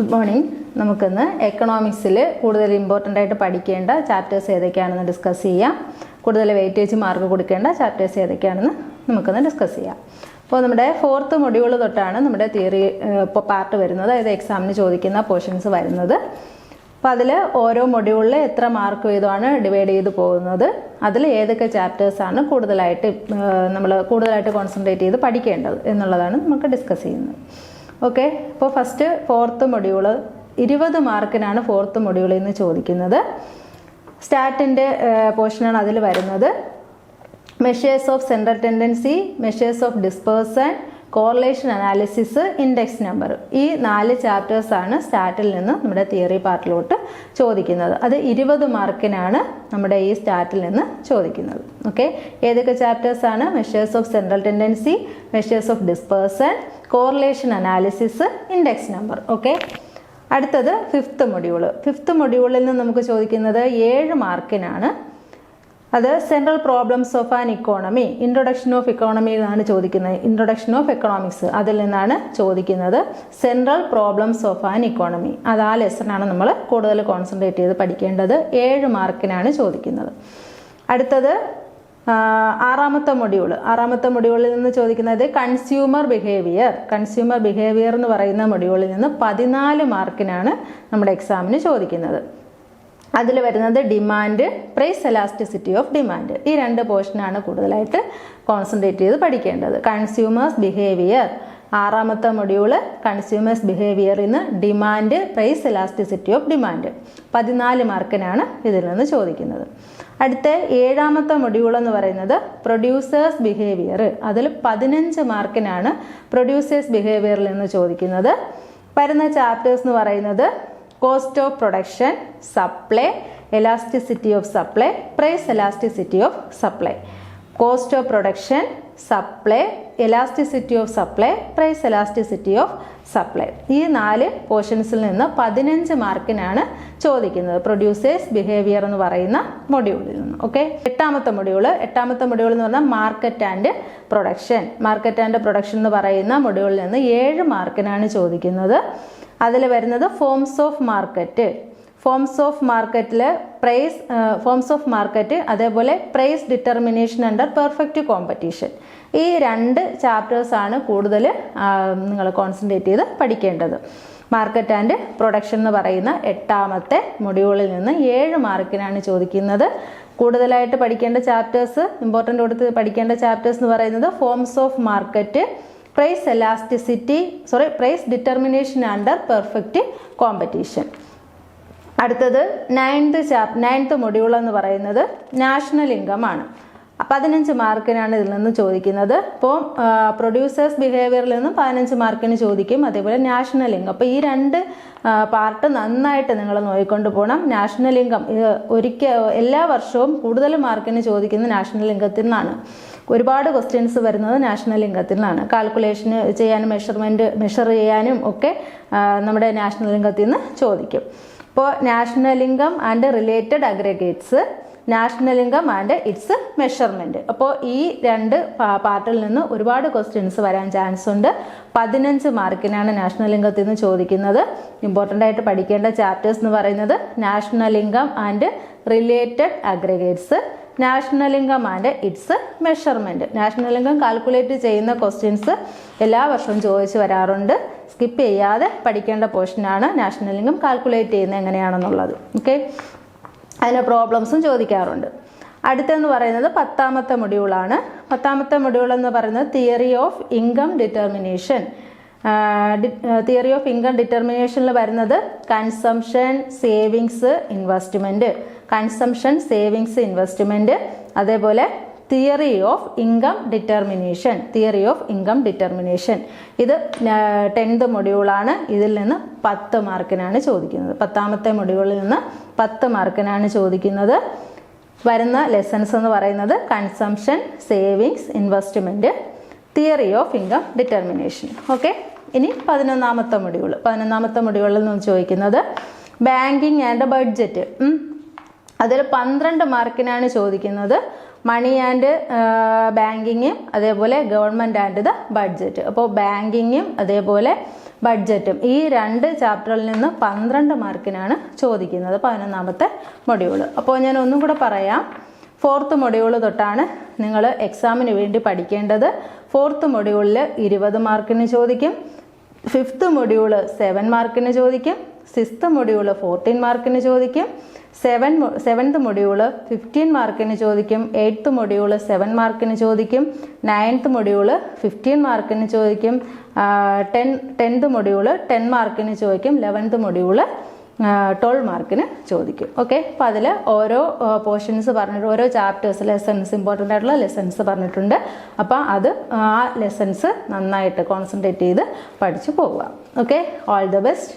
Good morning നമുക്കിന്ന് എക്കണോമിക്സിൽ കൂടുതൽ important ആയിട്ട് പഠിക്കേണ്ട ചാപ്റ്റേഴ്സ് ഏതൊക്കെയാണെന്ന് ഡിസ്കസ് ചെയ്യാം കൂടുതൽ വെയിറ്റേജ് മാർക്ക് കൊടുക്കേണ്ട ചാപ്റ്റേഴ്സ് ഏതൊക്കെയാണെന്ന് നമുക്കൊന്ന് ഡിസ്കസ് ചെയ്യാം അപ്പോൾ നമ്മുടെ ഫോർത്ത് മൊഡ്യൂൾ തൊട്ടാണ് നമ്മുടെ തിയറി ഇപ്പോൾ പാർട്ട് വരുന്നത് അതായത് എക്സാമിന് ചോദിക്കുന്ന പോർഷൻസ് വരുന്നത് അപ്പോൾ അതിൽ ഓരോ മൊഡ്യൂളിൽ എത്ര മാർക്ക് വീതമാണ് ഡിവൈഡ് ചെയ്ത് പോകുന്നത് അതിൽ ഏതൊക്കെ ചാപ്റ്റേഴ്സാണ് കൂടുതലായിട്ട് നമ്മൾ കൂടുതലായിട്ട് കോൺസെൻട്രേറ്റ് ചെയ്ത് പഠിക്കേണ്ടത് എന്നുള്ളതാണ് നമുക്ക് ഡിസ്കസ് ചെയ്യുന്നത് ഓക്കെ അപ്പോൾ ഫസ്റ്റ് ഫോർത്ത് മൊഡ്യൂൾ ഇരുപത് മാർക്കിനാണ് ഫോർത്ത് മൊഡ്യൂൾ എന്ന് ചോദിക്കുന്നത് സ്റ്റാറ്റിൻ്റെ പോർഷനാണ് അതിൽ വരുന്നത് measures of central tendency measures of dispersion correlation analysis index number ഈ നാല് ചാപ്റ്റേഴ്സാണ് സ്റ്റാറ്റിൽ നിന്ന് നമ്മുടെ തിയറി പാർട്ടിലോട്ട് ചോദിക്കുന്നത് അത് ഇരുപത് മാർക്കിനാണ് നമ്മുടെ ഈ സ്റ്റാറ്റിൽ നിന്ന് ചോദിക്കുന്നത് ഓക്കെ ഏതൊക്കെ ചാപ്റ്റേഴ്സാണ് measures of central tendency measures of dispersion correlation analysis index number okay അടുത്തത് ഫിഫ്ത്ത് മൊഡ്യൂള് ഫിഫ്ത്ത് മൊഡ്യൂളിൽ നിന്ന് നമുക്ക് ചോദിക്കുന്നത് ഏഴ് മാർക്കിനാണ് അത് central problems of an economy introduction of economy എന്നാണ് ചോദിക്കുന്നത് ഇൻട്രൊഡക്ഷൻ ഓഫ് എക്കണോമിക്സ് അതിൽ നിന്നാണ് ചോദിക്കുന്നത് central problems of an economy അത് ആ ലെസണാണ് നമ്മൾ കൂടുതൽ കോൺസെൻട്രേറ്റ് ചെയ്ത് പഠിക്കേണ്ടത് ഏഴ് മാർക്കിനാണ് ചോദിക്കുന്നത് അടുത്തത് ആറാമത്തെ മൊഡ്യൂൾ ആറാമത്തെ മൊഡ്യൂളിൽ നിന്ന് ചോദിക്കുന്നത് കൺസ്യൂമർ ബിഹേവിയർ കൺസ്യൂമർ ബിഹേവിയർ എന്ന് പറയുന്ന മൊഡ്യൂളിൽ നിന്ന് പതിനാല് മാർക്കിനാണ് നമ്മുടെ എക്സാമിന് ചോദിക്കുന്നത് അതിൽ വരുന്നത് demand price elasticity of demand ഈ രണ്ട് പോർഷനാണ് കൂടുതലായിട്ട് കോൺസെൻട്രേറ്റ് ചെയ്ത് പഠിക്കേണ്ടത് കൺസ്യൂമേഴ്സ് ബിഹേവിയർ ആറാമത്തെ മൊഡ്യൂള് കൺസ്യൂമേഴ്സ് ഇന്ന് demand price elasticity of demand പതിനാല് മാർക്കിനാണ് ഇതിൽ നിന്ന് ചോദിക്കുന്നത് അടുത്ത ഏഴാമത്തെ മൊഡ്യൂൾ എന്ന് പറയുന്നത് പ്രൊഡ്യൂസേഴ്സ് ബിഹേവിയർ അതിൽ പതിനഞ്ച് മാർക്കിനാണ് പ്രൊഡ്യൂസേഴ്സ് ബിഹേവിയറിൽ നിന്ന് ചോദിക്കുന്നത് വരുന്ന ചാപ്റ്റേഴ്സ് എന്ന് പറയുന്നത് cost of production, supply, elasticity of supply, price elasticity of supply. Cost of production supply elasticity of supply price elasticity of supply ഈ നാല് പോർഷൻസിൽ നിന്ന് പതിനഞ്ച് മാർക്കിനാണ് ചോദിക്കുന്നത് പ്രൊഡ്യൂസേഴ്സ് ബിഹേവിയർ എന്ന് പറയുന്ന മൊഡ്യൂളിൽ നിന്ന് ഓക്കെ എട്ടാമത്തെ മൊഡ്യൂൾ എട്ടാമത്തെ മൊഡ്യൂൾ എന്ന് പറഞ്ഞാൽ market and production market and production എന്ന് പറയുന്ന മൊഡ്യൂളിൽ നിന്ന് ഏഴ് മാർക്കിനാണ് ചോദിക്കുന്നത് അതിൽ വരുന്നത് forms of market forms of മാർക്കറ്റിൽ പ്രൈസ് ഫോംസ് ഓഫ് മാർക്കറ്റ് അതേപോലെ price determination under perfect competition ഈ രണ്ട് ചാപ്റ്റേഴ്സാണ് കൂടുതൽ നിങ്ങൾ കോൺസെൻട്രേറ്റ് ചെയ്ത് പഠിക്കേണ്ടത് മാർക്കറ്റ് ആൻഡ് പ്രൊഡക്ഷൻ എന്ന് പറയുന്ന എട്ടാമത്തെ മൊഡ്യൂളിൽ നിന്ന് ഏഴ് മാർക്കിനാണ് ചോദിക്കുന്നത് കൂടുതലായിട്ട് പഠിക്കേണ്ട ചാപ്റ്റേഴ്സ് ഇമ്പോർട്ടൻ്റ് കൊടുത്ത് പഠിക്കേണ്ട ചാപ്റ്റേഴ്സ് എന്ന് പറയുന്നത് forms of market price elasticity sorry price determination under perfect competition അടുത്തത് നയൻത് ചാപ് നയൻത്ത് മൊഡ്യൂൾ എന്ന് പറയുന്നത് നാഷണൽ ഇൻകം ആണ് പതിനഞ്ച് മാർക്കിനാണ് ഇതിൽ നിന്ന് ചോദിക്കുന്നത് അപ്പോൾ പ്രൊഡ്യൂസേഴ്സ് ബിഹേവിയറിൽ നിന്നും പതിനഞ്ച് മാർക്കിന് ചോദിക്കും അതേപോലെ നാഷണൽ ഇൻകം അപ്പോൾ ഈ രണ്ട് പാർട്ട് നന്നായിട്ട് നിങ്ങൾ നോക്കിക്കൊണ്ട് പോകണം നാഷണൽ ഇൻകം ഒരിക്കൽ എല്ലാ വർഷവും കൂടുതൽ മാർക്കിന് ചോദിക്കുന്നത് നാഷണൽ ഇൻകത്തിൽ നിന്നാണ് ഒരുപാട് ക്വസ്റ്റ്യൻസ് വരുന്നത് നാഷണൽ ഇൻകത്തിൽ നിന്നാണ് കാൽക്കുലേഷന് ചെയ്യാനും മെഷർമെൻറ്റ് മെഷർ ചെയ്യാനും ഒക്കെ നമ്മുടെ നാഷണൽ ഇൻകത്തിൽ നിന്ന് ചോദിക്കും അപ്പോൾ national income and related aggregates national income and its measurement അപ്പോൾ ഈ രണ്ട് പാർട്ടിൽ നിന്ന് ഒരുപാട് ക്വസ്റ്റ്യൻസ് വരാൻ ചാൻസ് ഉണ്ട് പതിനഞ്ച് മാർക്കിനാണ് നാഷണൽ ഇൻകത്തിൽ നിന്ന് ചോദിക്കുന്നത് ഇമ്പോർട്ടൻ്റ് ആയിട്ട് പഠിക്കേണ്ട ചാപ്റ്റേഴ്സ് എന്ന് പറയുന്നത് national income and related aggregates national income and its measurement national income calculate ചെയ്യുന്ന ക്വസ്റ്റ്യൻസ് എല്ലാ വർഷവും ചോദിച്ചു വരാറുണ്ട് സ്കിപ്പ് ചെയ്യാതെ പഠിക്കേണ്ട പോർഷനാണ് നാഷണൽ ഇൻകം കാൽക്കുലേറ്റ് ചെയ്യുന്നത് എങ്ങനെയാണെന്നുള്ളത് ഓക്കെ അതിൻ്റെ പ്രോബ്ലംസും ചോദിക്കാറുണ്ട് അടുത്തെന്ന് പറയുന്നത് പത്താമത്തെ മൊഡ്യൂളാണ് പത്താമത്തെ മൊഡ്യൂൾ എന്ന് പറയുന്നത് theory of income determination theory of income ഡിറ്റർമിനേഷനിൽ വരുന്നത് consumption savings investment consumption savings investment അതേപോലെ theory of income determination theory of income determination ഇത് ടെൻത്ത് മൊഡ്യൂളാണ് ഇതിൽ നിന്ന് പത്ത് മാർക്കിനാണ് ചോദിക്കുന്നത് പത്താമത്തെ മൊഡ്യൂളിൽ നിന്ന് പത്ത് മാർക്കിനാണ് ചോദിക്കുന്നത് വരുന്ന ലെസൺസ് എന്ന് പറയുന്നത് consumption savings investment theory of income determination okay ഇനി പതിനൊന്നാമത്തെ മൊഡ്യൂൾ പതിനൊന്നാമത്തെ മൊഡ്യൂളിൽ നിന്ന് ചോദിക്കുന്നത് ബാങ്കിങ് ആൻഡ് ബഡ്ജറ്റ് അതിൽ പന്ത്രണ്ട് മാർക്കിനാണ് ചോദിക്കുന്നത് മണി ആൻഡ് ബാങ്കിങ്ങും അതേപോലെ ഗവൺമെൻറ് ആൻഡ് ദ ബഡ്ജറ്റ് അപ്പോൾ ബാങ്കിങ്ങും അതേപോലെ ബഡ്ജറ്റും ഈ രണ്ട് ചാപ്റ്ററിൽ നിന്ന് പന്ത്രണ്ട് മാർക്കിനാണ് ചോദിക്കുന്നത് പതിനൊന്നാമത്തെ മൊഡ്യൂള് അപ്പോൾ ഞാൻ ഒന്നും കൂടെ പറയാം ഫോർത്ത് മൊഡ്യൂള് തൊട്ടാണ് നിങ്ങൾ എക്സാമിന് വേണ്ടി പഠിക്കേണ്ടത് ഫോർത്ത് മൊഡ്യൂളിൽ ഇരുപത് മാർക്കിന് ചോദിക്കും ഫിഫ്ത്ത് മൊഡ്യൂള് സെവൻ മാർക്കിന് ചോദിക്കും സിക്സ്ത് മൊഡ്യൂള് ഫോർട്ടീൻ മാർക്കിന് ചോദിക്കും സെവൻ സെവൻത് മൊഡ്യൂള് ഫിഫ്റ്റീൻ മാർക്കിന് ചോദിക്കും എയ്ത്ത് മൊഡ്യൂള് സെവൻ മാർക്കിന് ചോദിക്കും നയൻത്ത് മൊഡ്യൂള് ഫിഫ്റ്റീൻ മാർക്കിന് ചോദിക്കും ടെൻ ടെൻത്ത് മൊഡ്യൂള് ടെൻ മാർക്കിന് ചോദിക്കും ലെവൻത്ത് മൊഡ്യൂള് ട്വൽവ് മാർക്കിന് ചോദിക്കും ഓക്കെ അപ്പോൾ അതിൽ ഓരോ പോർഷൻസ് പറഞ്ഞിട്ട് ഓരോ ചാപ്റ്റേഴ്സ് ലെസൺസ് ഇമ്പോർട്ടൻ്റ് ആയിട്ടുള്ള ലെസൺസ് പറഞ്ഞിട്ടുണ്ട് അപ്പോൾ അത് ആ ലെസൺസ് നന്നായിട്ട് കോൺസെൻട്രേറ്റ് ചെയ്ത് പഠിച്ചു പോവുക ഓക്കെ ഓൾ ദ ബെസ്റ്റ്